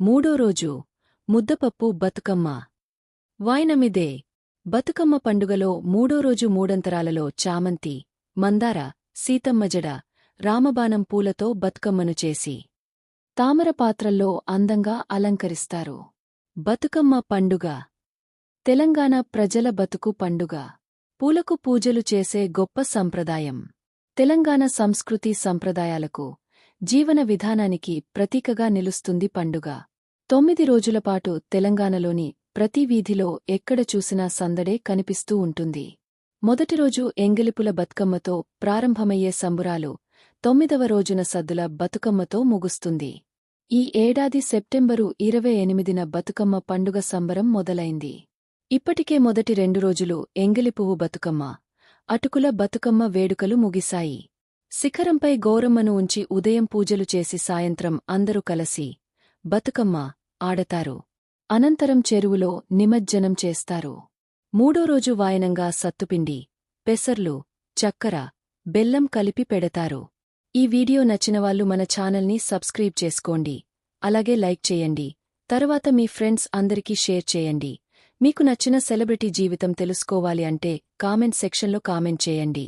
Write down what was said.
మూడో రోజు ముద్దపప్పు బతుకమ్మ. వాయినమిదే. బతుకమ్మ పండుగలో మూడో రోజు మూడంతరాలలో చామంతి మందార సీతమ్మజడ రామబాణం పూలతో బతుకమ్మను చేసి తామర పాత్రల్లో అందంగా అలంకరిస్తారు. బతుకమ్మ పండుగ. తెలంగాణ ప్రజల బతుకు పండుగ. పూలకు పూజలు చేసే గొప్ప సంప్రదాయం. తెలంగాణ సంస్కృతి సంప్రదాయాలకు జీవన విధానానికి ప్రతీకగా నిలుస్తుంది పండుగ. తొమ్మిది రోజులపాటు తెలంగాణలోని ప్రతి వీధిలో ఎక్కడ చూసినా సందడే కనిపిస్తూ ఉంటుంది. మొదటి రోజు ఎంగిలిపుల బతుకమ్మతో ప్రారంభమయ్యే సంబురాలు తొమ్మిదవ రోజున సద్దుల బతుకమ్మతో ముగుస్తుంది. ఈ ఏడాది సెప్టెంబరు ఇరవై ఎనిమిదిన బతుకమ్మ పండుగ సంబరం మొదలైంది. ఇప్పటికే మొదటి రెండు రోజులు ఎంగిలిపువ్వు బతుకమ్మ అటుకుల బతుకమ్మ వేడుకలు ముగిశాయి. శిఖరంపై గౌరమ్మను ఉంచి ఉదయం పూజలు చేసి సాయంత్రం అందరూ కలసి బతుకమ్మ ఆడతారు. అనంతరం చెరువులో నిమజ్జనం చేస్తారు. మూడో రోజు వాయనంగా సత్తుపిండి పెసర్లు చక్కెర బెల్లం కలిపి పెడతారు. ఈ వీడియో నచ్చినవాళ్ళు మన ఛానల్ని సబ్స్క్రైబ్ చేసుకోండి. అలాగే లైక్ చేయండి. తరువాత మీ ఫ్రెండ్స్ అందరికీ షేర్ చేయండి. మీకు నచ్చిన సెలబ్రిటీ జీవితం తెలుసుకోవాలి అంటే కామెంట్ సెక్షన్లో కామెంట్ చేయండి.